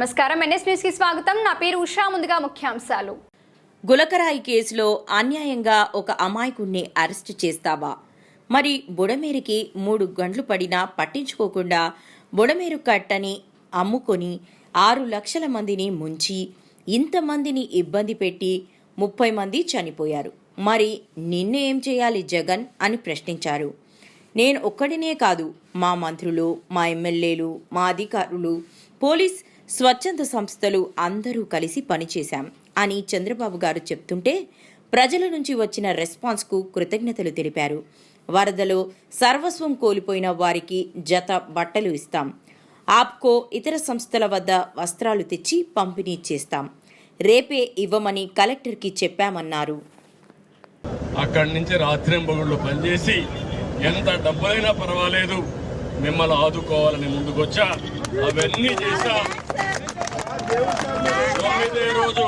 నమస్కారం. ఎన్ఎస్ న్యూస్కి స్వాగతం. నా పేరు ఉషా. ముందుగా ముఖ్యాంశాలు. గులకరాయి కేసులో అన్యాయంగా ఒక అమాయకుణ్ణి అరెస్టు చేస్తావా? మరి బుడమేరికి మూడు గంటలు పడినా పట్టించుకోకుండా బుడమేరు కట్టని అమ్ముకొని ఆరు లక్షల మందిని ముంచి ఇంతమందిని ఇబ్బంది పెట్టి ముప్పై మంది చనిపోయారు. మరి నిన్ను ఏం చేయాలి జగన్? అని ప్రశ్నించారు. నేను ఒక్కడినే కాదు మా మంత్రులు మా ఎమ్మెల్యేలు మా అధికారులు పోలీస్ స్వచ్ఛంద సంస్థలు అందరూ కలిసి పనిచేశాం అని చంద్రబాబు గారు చెప్తుంటే ప్రజల నుంచి వచ్చిన రెస్పాన్స్కు కృతజ్ఞతలు తెలిపారు. వరదలో సర్వస్వం కోల్పోయిన వారికి జత బట్టలు ఇస్తాం. ఆప్కో ఇతర సంస్థల వద్ద వస్త్రాలు తెచ్చి పంపిణీ చేస్తాం. రేపే ఇవ్వమని కలెక్టర్కి చెప్పామన్నారు. అక్కడి నుంచి రాత్రింబగుళ్ళు పనిచేసి ఎంత డబ్బైనా పర్వాలేదు. మిమ్మల్ని ఆదుకోవాలని ముందుకొచ్చా? అవన్నీ చేశా. తొమ్మిదే రోజు.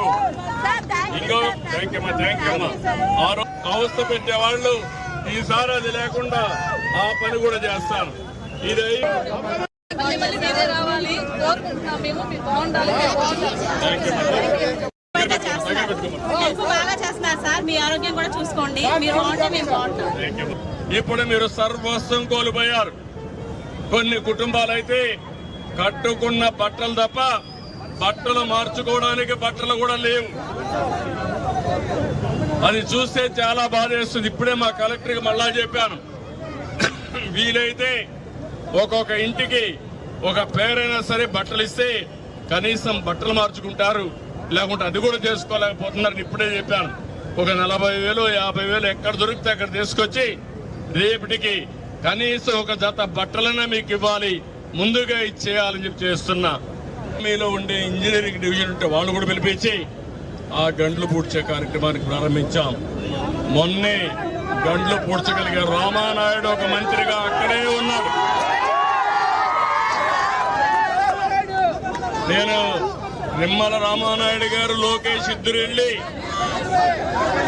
ఇంకో థ్యాంక్ అమ్మా థ్యాంక్ అమ్మా. ఆ రోజు అవస్థ పెట్టేవాళ్ళు ఈసారి అది లేకుండా ఆ పని కూడా చేస్తాను. ఇది. రావాలి. కోరుకుంటున్నాం మేము. మీరు బాగుండాలి బాగా చేస్తున్నారు. సార్. మీ ఆరోగ్యం కూడా చూసుకోండి. మీరు బాగుంటే మేము బాగుంటాం. Thank you. ఇప్పుడు మీరు సర్వస్వం కోల్పోయారు. కొన్ని కుటుంబాలైతే కట్టుకున్న బట్టలు తప్ప బట్టలు మార్చుకోవడానికి బట్టలు కూడా లేవు. అది చూస్తే చాలా బాధేస్తుంది ఇప్పుడే మా కలెక్టర్కి మళ్ళా చెప్పాను. వీలైతే ఒక్కొక్క ఇంటికి ఒక పేరైనా సరే బట్టలు ఇస్తే కనీసం బట్టలు మార్చుకుంటారు. లేకుంటే అది కూడా చేసుకోలేకపోతున్నారని ఇప్పుడే చెప్పాను. ఒక నలభై వేలు యాభై వేలు ఎక్కడ దొరికితే అక్కడ తీసుకొచ్చి రేపటికి కనీసం ఒక జత బట్టలనే మీకు ఇవ్వాలి ముందుగా ఇచ్చేయాలని చెప్పి చేస్తున్నా మీలో ఉండే ఇంజనీరింగ్ డివిజన్ ఉంటే వాళ్ళు కూడా పిలిపించి ఆ గండ్లు పూడ్చే కార్యక్రమానికి ప్రారంభించాం. మొన్నే గండ్లు పూడ్చగలిగే రామానాయుడు ఒక మంత్రిగా అక్కడే ఉన్నాడు. నేను నిమ్మల రామానాయుడు గారు లోకేష్ ఇద్దరు వెళ్ళి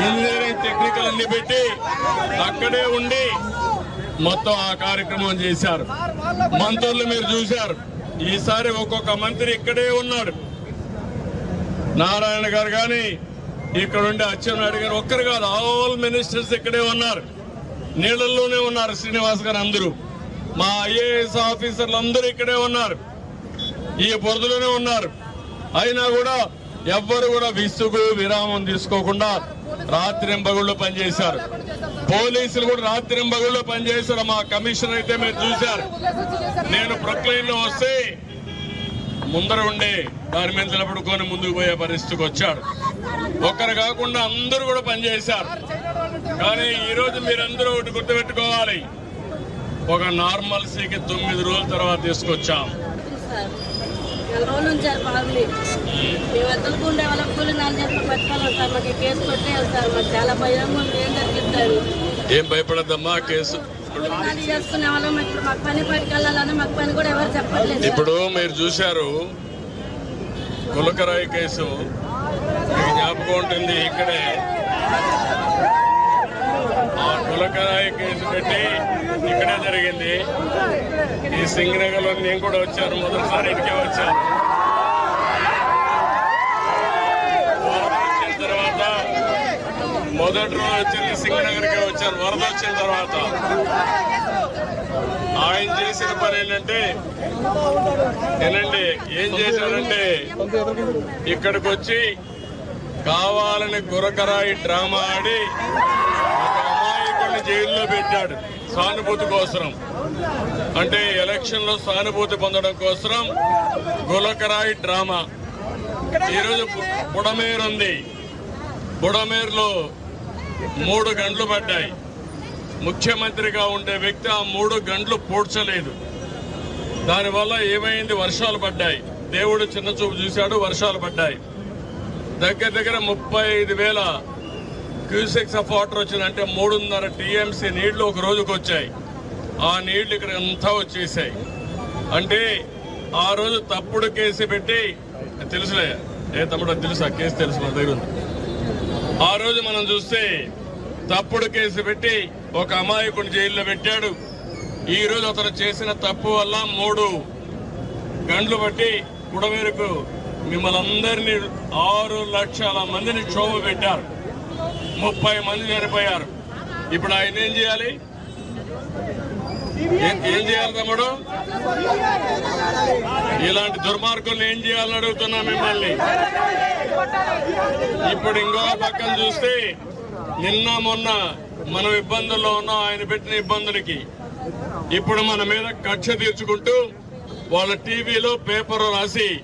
ఇంజనీరింగ్ టెక్నికల్ అన్ని పెట్టి అక్కడే ఉండి మొత్తం ఆ కార్యక్రమం చేశారు. మంత్రులు మీరు చూశారు. ఈసారి ఒక్కొక్క మంత్రి ఇక్కడే ఉన్నాడు నారాయణ గారు కానీ ఇక్కడ ఉండే అచ్చెన్నాయుడు గారు ఒక్కరు కాదు ఆల్ మినిస్టర్స్ ఇక్కడే ఉన్నారు. నీళ్ళల్లోనే ఉన్నారు శ్రీనివాస్ గారు అందరూ. మా ఐఏఎస్ ఆఫీసర్లు అందరూ ఇక్కడే ఉన్నారు. ఈ బురదలోనే ఉన్నారు. అయినా కూడా ఎవ్వరు కూడా విసుగు విరామం తీసుకోకుండా రాత్రింబగుళ్ళు పనిచేశారు. పోలీసులు కూడా రాత్రింబగుళ్ళు పనిచేశారు. మా కమిషనర్ అయితే మీరు చూశారు. నేను ప్రొక్లైన్లో వస్తే ముందర ఉండే దాని మీద నిలబడుకొని ముందుకు పోయే పరిస్థితికి వచ్చాడు. ఒక్కరు కాకుండా అందరూ కూడా పనిచేశారు. కానీ ఈరోజు మీరందరూ ఒకటి గుర్తుపెట్టుకోవాలి. ఒక నార్మల్సీకి తొమ్మిది రోజుల తర్వాత తీసుకొచ్చాం. రోజులు ఉంచారు బాగుంది మేము ఎద్దలకు ఉండే వాళ్ళ కూలి నాలుగు చేతులు పెట్టుకోవాలి సార్ మాకు కేసు కొట్టేయాలి సార్ మాకు చాలా భయంగా ఉంది ఏం జరిగిస్తారు? ఏం భయపడద్దమ్మా కేసు. చేసుకునే వాళ్ళం. ఇప్పుడు మాకు పని పట్టుకెళ్ళాలని మాకు పని కూడా ఎవరు చెప్పట్లేదు. ఇప్పుడు మీరు చూశారు కులకరాయి కేసు. జ్ఞాపకం ఉంటుంది ఇక్కడే. కులకరాయి కేసు పెట్టి ఇక్కడే జరిగింది. ఈ సింగనగర్లో నేను కూడా వచ్చాను మొదటిసారి ఇంటికే వచ్చాను. వచ్చిన తర్వాత మొదటి రోజు వచ్చింది సింగనగర్కే వచ్చాను వరద వచ్చిన తర్వాత. ఆయన చేసిన పని ఏంటంటే ఏనండి ఏం చేశారంటే ఇక్కడికి వచ్చి కావాలని గురకరాయి డ్రామా ఆడి జైల్లో పెట్టాడు. సానుభూతి కోసం అంటే ఎలక్షన్లో సానుభూతి పొందడం కోసం గులకరాయి డ్రామా. ఈరోజు బుడమేరు ఉంది. బుడమేరులో మూడు గంటలు పడ్డాయి. ముఖ్యమంత్రిగా ఉండే వ్యక్తి ఆ మూడు గంటలు పూడ్చలేదు. దానివల్ల ఏమైంది? వర్షాలు పడ్డాయి. దేవుడు చిన్న చూపు చూశాడు వర్షాలు పడ్డాయి. దగ్గర దగ్గర ముప్పై ఐదు వేల క్యూసెక్స్ ఆఫ్ వాటర్ వచ్చిందంటే మూడున్నర టీఎంసీ నీళ్ళు ఒక రోజుకు వచ్చాయి. ఆ నీళ్ళు ఇక్కడ అంతా వచ్చేసాయి. అంటే ఆ రోజు తప్పుడు కేసు పెట్టి తెలుసులే. ఏ తమ్ముడు తెలుసు? ఆ కేసు తెలుసు మన దగ్గర ఉంది. ఆ రోజు మనం చూస్తే తప్పుడు కేసు పెట్టి ఒక అమాయకుని జైల్లో పెట్టాడు. ఈ రోజు అతను చేసిన తప్పు వల్ల మూడు గండ్లు బట్టి బుడమేరకు మిమ్మల్ని అందరినీ ఆరు లక్షల మందిని క్షోభ పెట్టారు. ముప్పై మంది చనిపోయారు. ఇప్పుడు ఆయన ఏం చేయాలి? ఏం- ఏం చేయాలి తమ్ముడు? ఇలాంటి దుర్మార్గుల్ని ఏం చేయాలని అడుగుతున్నా మిమ్మల్ని? ఇప్పుడు ఇంకో పక్కన చూస్తే నిన్న మొన్న మనం ఇబ్బందుల్లో ఉన్నాం ఆయన పెట్టిన ఇబ్బందులకి. ఇప్పుడు మన మీద కక్ష తీర్చుకుంటూ వాళ్ళ టీవీలో పేపర్ రాసి